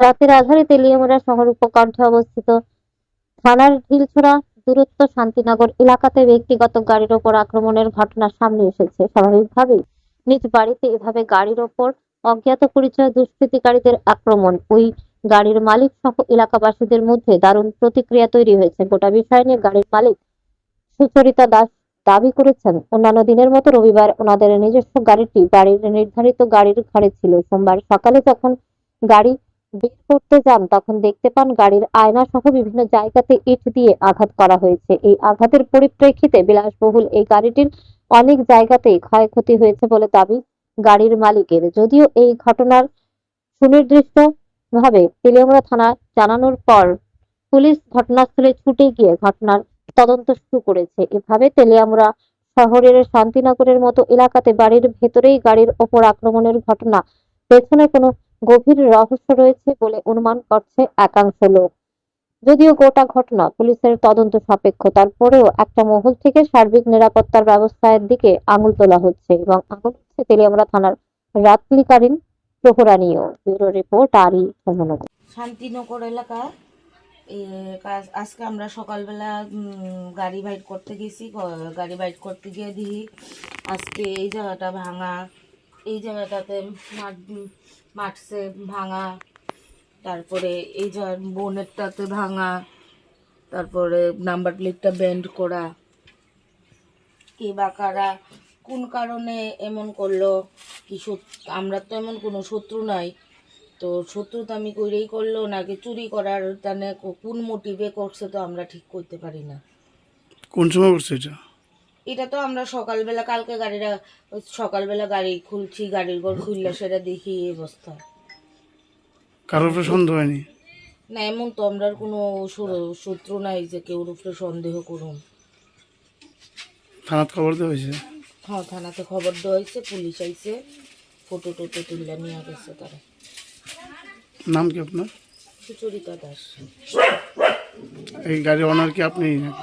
রাতের আধারে তেলিয়ামুড়া শহর উপকণ্ঠে অবস্থিত থানার ঢিলছড়া দূরত্ব শান্তিনগর এলাকাতে ব্যক্তিগত গাড়ির ওপর আক্রমণের ঘটনা সামনে এসেছে। স্বাভাবিকভাবেই নিজ বাড়িতে এভাবে গাড়ির ওপর অজ্ঞাত পরিচয় দুষ্কৃতিকারীদের আক্রমণ। ওই গাড়ির মালিক সহ এলাকাবাসীদের মধ্যে দারুণ প্রতিক্রিয়া তৈরি হয়েছে। গোটা বিষয় নিয়ে গাড়ির মালিক সুচরিতা দাস দাবি করেছেন, অন্যান্য দিনের মতো রবিবার ওনাদের নিজস্ব গাড়িটি বাড়ির নির্ধারিত গাড়ির ঘরে ছিল। সোমবার সকালে যখন গাড়ি বের করতে যান, তখন দেখতে পান গাড়ির আয়না সহ বিভিন্ন জায়গাতে ইট দিয়ে আঘাত করা হয়েছে। এই আঘাতের পরিপ্রেক্ষিতে বিলাসবহুল এই গাড়িটির অনেক জায়গাতেই ক্ষয়ক্ষতি হয়েছে বলে দাবি গাড়ির মালিকের। যদিও এই ঘটনার সুনির্দিষ্ট ভাবে তেলিয়ামুড়া থানা জানানোর পর পুলিশ ঘটনাস্থলে ছুটে গিয়ে ঘটনার তদন্ত শুরু করেছে। এভাবে তেলিয়ামুড়া শহরের শান্তিনগরের মতো এলাকাতে বাড়ির ভেতরেই গাড়ির ওপর আক্রমণের ঘটনা পেছনে কোনো গভীর রহস্য রয়েছে বলে অনুমান করছে একাংশ লোক। যদিও গোটা ঘটনা পুলিশের তদন্ত সাপেক্ষ, তারপরেও একটা মহল থেকে সার্বিক নিরাপত্তার ব্যবস্থার দিকে আঙুল তোলা হচ্ছে এবং আঙুল হচ্ছে তেলিয়ামুড়া থানার রাত্রিকালীন প্রহরা নিয়েও। ব্যুরো রিপোর্ট, আরই শান্তিনগর এলাকা আজকে আমরা সকালবেলা গাড়ি বাইট করতে গেছি। গাড়ি বাইট করতে গিয়ে দেখি আজকে এই জায়গাটা ভাঙা। এই জায়গাটাতে মাঠ মাঠছে ভাঙা, তারপরে এই জায়গার বোনেরটাতে ভাঙা, তারপরে নাম্বার প্লেটটা বেন্ড করা। কে বা কারা, কোন কারণে এমন করল, কি আমরা তো এমন কোনো শত্রু নাই। তো শত্রু তো আমি কইরেই করল, নাকি চুরি করার, তানে কোন মোটিভে করছে তো আমরা ঠিক করতে পারি না। কোন সময় করছে এটা? এটা তো আমরা সকালবেলা কালকে গাড়িটা সকালবেলা গাড়ি খুলছি গাড়ির ঘর খুললে সেটা দেখি এই অবস্থা। কারোর উপরে সন্দেহ হয়নি? না এমন তো আমরা কোনো শত্রু নাই যে কেউ উপরে সন্দেহ করুন। থানাত খবর দেওয়া হয়েছে? হ্যাঁ থানাতে খবর দেওয়া হয়েছে পুলিশ আইছে ফটো টোটো তুলে নিয়ে গেছে তারা। নাম কি আপনার? সুচরিতা দাস। এই গাড়ি অনার কি আপনি নাকি।